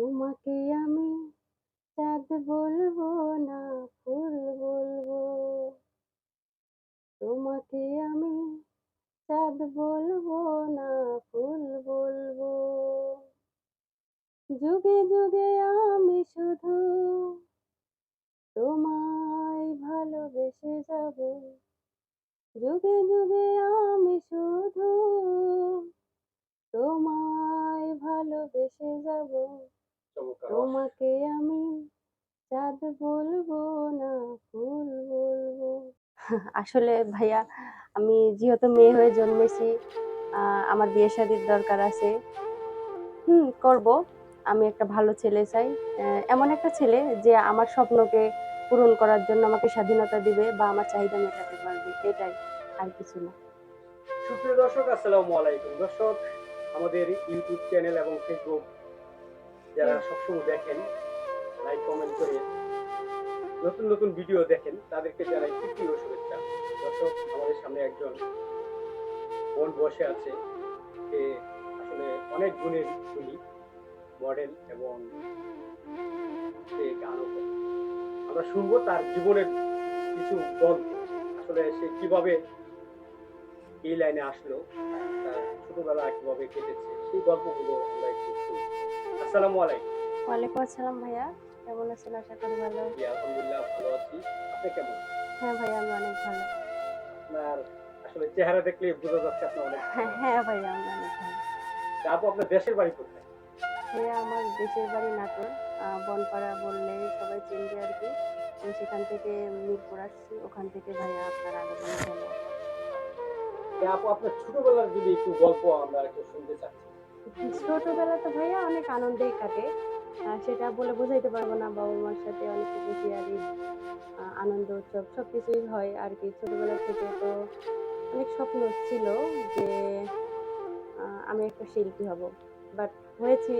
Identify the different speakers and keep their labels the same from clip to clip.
Speaker 1: তোমাকে আমি চাঁদ বলব না ফুল বলব? তোমাকে আমি চাঁদ বলব না ফুল বলব? যুগে যুগে আমি শুধু তোমায় ভালোবেসে যাব। যুগে যুগে আমি শুধু তোমায় ভালোবেসে যাব। তোমাকে আমি চাঁদ বলব না ফুল বলব? আসলে ভাইয়া আমি যেহেতু মেয়ে হয়ে জন্মেছি আমার বিয়ে শাদির দরকার আছে। হুম করব। আমি একটা ভালো ছেলে চাই। এমন একটা ছেলে যে আমার স্বপ্নকে পূরণ করার জন্য আমাকে স্বাধীনতা দিবে বা আমার চাহিদা মেটাতে পারবে। এটাই আর কিছু না।
Speaker 2: সুপ্রিয় দর্শক আসসালামু আলাইকুম। দর্শক আমাদের ইউটিউব চ্যানেল এবং ফেসবুক যারা সবসময় দেখেন লাইক কমেন্ট করে নতুন নতুন ভিডিও দেখেন, তাদেরকে জানাই তৃতীয় শুভেচ্ছা। দর্শক, আমাদের সামনে একজন বোন বসে আছে। সে আসলে অনেক গুণের গুণী মডেল এবং সে গানও। আমরা শুনব তার জীবনের কিছু গল্প। আসলে সে কীভাবে এই লাইনে আসলো, তার ছোটবেলা কীভাবে কেটেছে, সেই গল্পগুলো আমরা একটু শুনি আসসালামু আলাইকুম।
Speaker 1: ওয়ালাইকুম আসসালাম ভাইয়া কেমন আছেন? আশা করি ভালো
Speaker 2: জি আলহামদুলিল্লাহ ভালো আছি। আপনি কেমন?
Speaker 1: হ্যাঁ ভাইয়া আমি অনেক ভালো।
Speaker 2: আপনার আসলে চেহারা দেখলে বোঝা যাচ্ছে আপনি অনেক
Speaker 1: হ্যাঁ হ্যাঁ ভাইয়া আমি অনেক ভালো।
Speaker 2: আপু আপনার দেশের বাড়ি কোথায়?
Speaker 1: ভাইয়া আমার দেশের বাড়ি নাটোর। বনপাড়া বললে সবাই চিনবে আর কি। আমি সেখান থেকে মিরপুর আসছি। ওখান থেকে ভাইয়া আপনার আগমন হলো
Speaker 2: আপু আপনার ছোটবেলার যদি একটু গল্প আমরা একটু শুনতে চাচ্ছি।
Speaker 1: ছোটবেলা তো ভাইয়া অনেক আনন্দেই কাটে। সেটা বলে বোঝাইতে পারব না বাবা মার সাথে অনেক কিছু শেয়ারি আনন্দ, উৎসব সব কিছুই হয় আর কি। ছোটবেলা থেকে তো অনেক স্বপ্ন ছিল যে আমি একটা শিল্পী হব। বাট হয়েছি,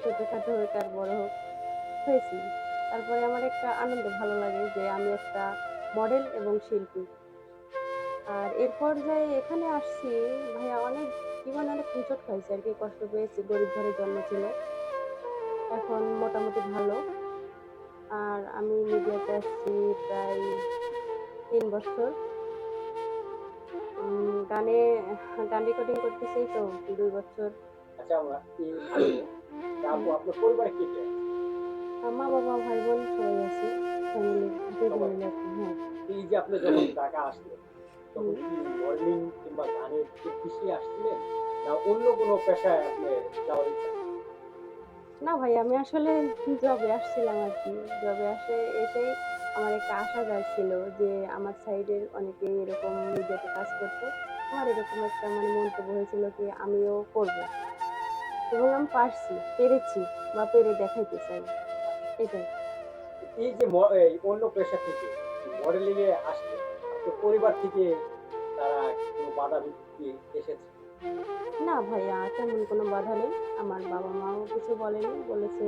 Speaker 1: ছোটোখাটো হোক আর বড় হোক, হয়েছি। তারপরে আমার একটা আনন্দ ভালো লাগে যে আমি একটা মডেল এবং শিল্পী। আর এরপর যাই এখানে আসছি, ভাইয়া অনেক জীবনে অনেক হোঁচট খাইছে আর কি কষ্ট পেয়েছি গরিব ঘরে জন্ম ছিল। এখন মোটামুটি ভালো। আর আমি মিডিয়াতে আসছি প্রায় তিন বছর। গানে গান রেকর্ডিং করতেছি তো দুই বছর।
Speaker 2: আচ্ছা আপনার
Speaker 1: মা বাবা ভাই বোন সবাই আছে। ফ্যামিলি
Speaker 2: এই যে আপনি যখন ঢাকা আসলেন তখন কি মডেলিং কিংবা গানের কৃষি আসছিলেন না অন্য কোনো পেশায় আপনি যাওয়ার ইচ্ছা?
Speaker 1: না ভাই আমি আসলে জবে আসছিলাম আর কি। জবে আসে এসেই আমার একটা আশা ছিল যে আমার সাইডের অনেকেই এরকম মিডিয়াতে কাজ করতো আমার এরকম একটা মানে মন্তব্য হয়েছিল কি আমিও করব। এবং আমি পারছি পেরেছি বা পেরে দেখাইতে চাই। এটাই।
Speaker 2: এই যে এই অন্য পেশা থেকে মডেলিং এ আপনার পরিবার থেকে তারা কোনো বাধা বিপত্তি এসেছে?
Speaker 1: না ভাইয়া তেমন কোনো বাধা নেই। আমার বাবা মাও কিছু বলেনি। বলেছে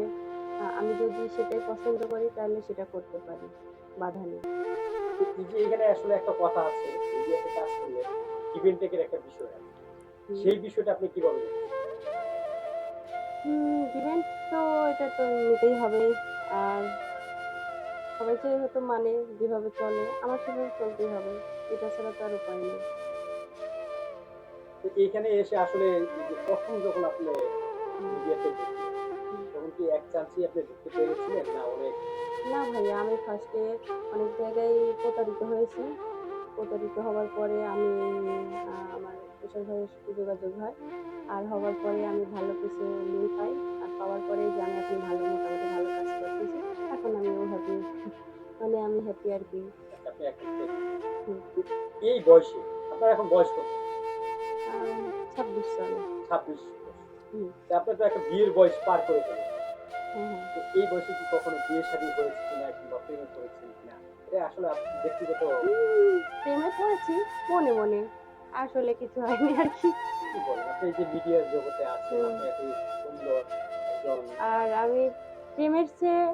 Speaker 1: আমি যদি সেটাই পছন্দ করি তাহলে সেটা করতে পারি। বাধা নেই।
Speaker 2: যে এখানে আসলে একটা কথা আছে মিডিয়াতে কাজ করলে ইভেন্ট টেকের একটা বিষয় আছে। সেই বিষয়টা আপনি কীভাবে?
Speaker 1: ইভেন্ট তো এটা তো নিতেই হবে। আর সবাই যে হয়তো মানে যেভাবে চলে আমার সেভাবে চলতেই হবে। এটা ছাড়া তো আর উপায় নেই।
Speaker 2: তো এইখানে এসে আসলে প্রথম যখন আপনি তখন কি এক চান্সই আপনি ঢুকতে পেরেছিলেন না অনেক?
Speaker 1: না ভাইয়া আমি ফার্স্টে অনেক জায়গায় প্রতারিত হয়েছি। প্রতারিত হওয়ার পরে আমি আমার কিশোর ভাইয়ের সাথে যোগাযোগ হয়। আর হওয়ার পরে আমি ভালো কিছু লিঙ্ক পাই। আর পাওয়ার পরে যে আমি এখন ভালো মোটামুটি ভালো কাজ করতেছি। এখন আমিও হ্যাপি মানে আমি হ্যাপি আর কি।
Speaker 2: এই বয়সে আপনার এখন বয়স কত?
Speaker 1: ছাব্বিশ সালে।
Speaker 2: ছাব্বিশ। আপনি তো একটা বিয়ের বয়স পার করে ফেলেন
Speaker 1: হ্যাঁ হ্যাঁ।
Speaker 2: এই বয়সে কি কখনো বিয়ে শাদী হয়েছে কিনা কিংবা প্রেম করেছেন কিনা? এটা আসলে ব্যক্তিগত
Speaker 1: প্রেমে পড়েছি মনে মনে। আসলে কিছু হয়নি আর কি।
Speaker 2: আপনি যে মিডিয়ার জগতে আছেন আপনি এত সুন্দর
Speaker 1: আর আমি প্রেমের চেয়ে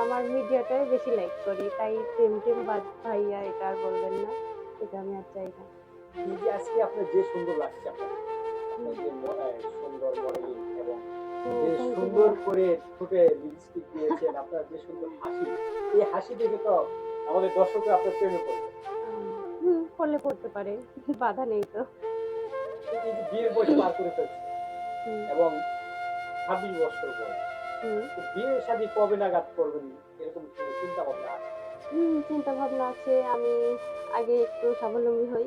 Speaker 1: আমার মিডিয়াটাই বেশি লাইক করি। তাই প্রেম প্রেম বাদ ভাইয়া এটা আর বলবেন না এটা আমি আর চাই না।
Speaker 2: যে আজকে আপনার যে সুন্দর লাগছে আপনার? আপনার যে সুন্দর মডেলিং এবং যে সুন্দর করে ঠোঁটে লিপস্টিক দিয়েছেন আপনার যে সুন্দর হাসি এই হাসি দেখে তো আমাদের দর্শকরা আপনার প্রেমে পড়বে।
Speaker 1: করলে করতে পারে বাধা নেই তো।
Speaker 2: বিয়ের বয়স পার করে ফেলছে এবং ছাব্বিশ বছর বয়স। বিয়ে শাদী কবে নাগাদ করবেন? এরকম চিন্তা ভাবনা আছে?
Speaker 1: হুম, চিন্তা ভাবনা আছে। আমি আগে একটু স্বাবলম্বী হই।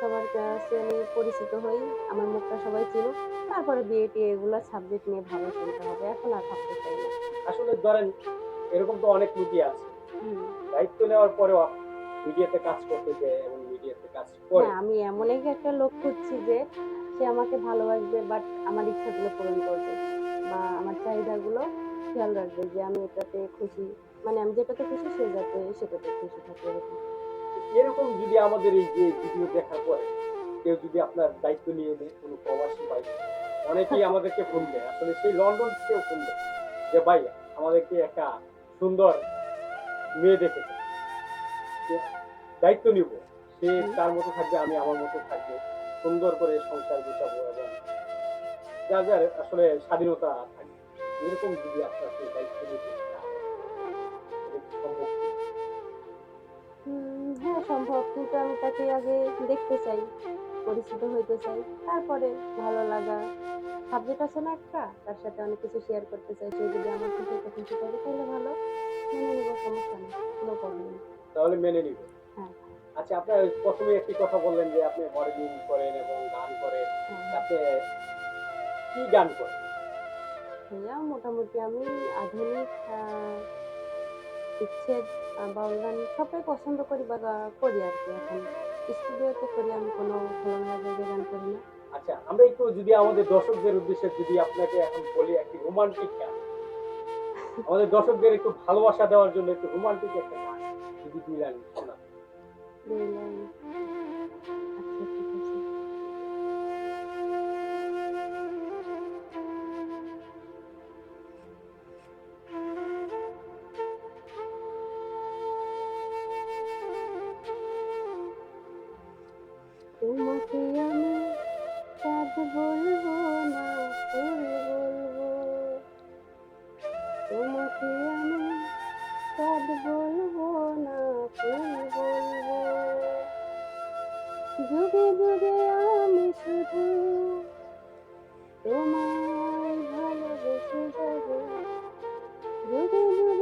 Speaker 1: সবার কাছে আমি পরিচিত হই। আমার মুখটা সবাই চিনুক তারপরে বিয়ে টিয়ে এগুলো সাবজেক্ট নিয়ে ভালো চিন্তা হবে। এখন আর ভাবতে চাই না।
Speaker 2: আসলে ধরেন এরকম তো অনেক লোকই আছে। দায়িত্ব নেওয়ার পরেও মিডিয়াতে কাজ করতে দেয় এবং মিডিয়াতে কাজ করে।
Speaker 1: হ্যাঁ আমি এমনই একটা লোক খুঁজছি যে সে আমাকে ভালোবাসবে বাট আমার ইচ্ছাগুলো পূরণ করবে। বা আমার চাহিদাগুলো খেয়াল রাখবে যে আমি এটাতে খুশি মানে আমি যেটাতে খুশি সে যাতে সেটাতে খুশি থাকে এরকম।
Speaker 2: এরকম যদি আমাদের এই যে ভিডিও দেখার পরে কেউ যদি আপনার দায়িত্ব নিয়ে নেয় কোনো প্রবাসী ভাই অনেকেই আমাদেরকে ফোন দেয়। আসলে সেই লন্ডন থেকেও ফোন দেয় যে ভাই আমাদেরকে একটা সুন্দর মেয়ে দেখেছে দায়িত্ব নিব। সে তার মতো থাকবে আমি আমার মতো থাকব। সুন্দর করে সংসার গুছাবো এবং যার যার আসলে স্বাধীনতা থাকবে এরকম যদি আপনার সেই দায়িত্ব নিতে এটা
Speaker 1: হ্যাঁ সম্ভব। কিন্তু আমি তাকে আগে দেখতে চাই পরিচিত হইতে চাই। তারপরে ভালো লাগা সাবজেক্ট আছে না একটা তার সাথে অনেক কিছু শেয়ার করতে চাই। সে যদি আমার খুশিতে খুশি থাকে তাহলে ভালো। মেনে নেব সমস্যা নেই কোনো প্রবলেম
Speaker 2: তাহলে মেনে নিবে।
Speaker 1: হ্যাঁ।
Speaker 2: আচ্ছা আপনার প্রথমে একটি কথা বললেন যে আপনি মডেলিং করেন এবং গান করেন।
Speaker 1: হ্যাঁ।
Speaker 2: আপনি কি গান করেন
Speaker 1: ভাইয়া মোটামুটি আমি আধুনিক বিচ্ছেদ বাউল গান সবটাই পছন্দ করি বা করি আর কি এখন। স্টুডিওতে করি আমি কোনো খোলামেলা জায়গায় গান করি না।
Speaker 2: আচ্ছা আমরা একটু যদি আমাদের দর্শকদের উদ্দেশ্যে যদি আপনাকে এখন বলি একটি রোমান্টিক গান। আমাদের দর্শকদের একটু ভালোবাসা দেওয়ার জন্য একটু রোমান্টিক একটা গান যদি দুই লাইন শোনা
Speaker 1: দুই লাইন। তোমাকে আমি কাজ বলব না, করে বলব। তোমাকে আমি কাজ বলব না, করে বলব। যুগে যুগে আমি শুধু তোমায় ভালোবেসে যাব। যুগে যুগে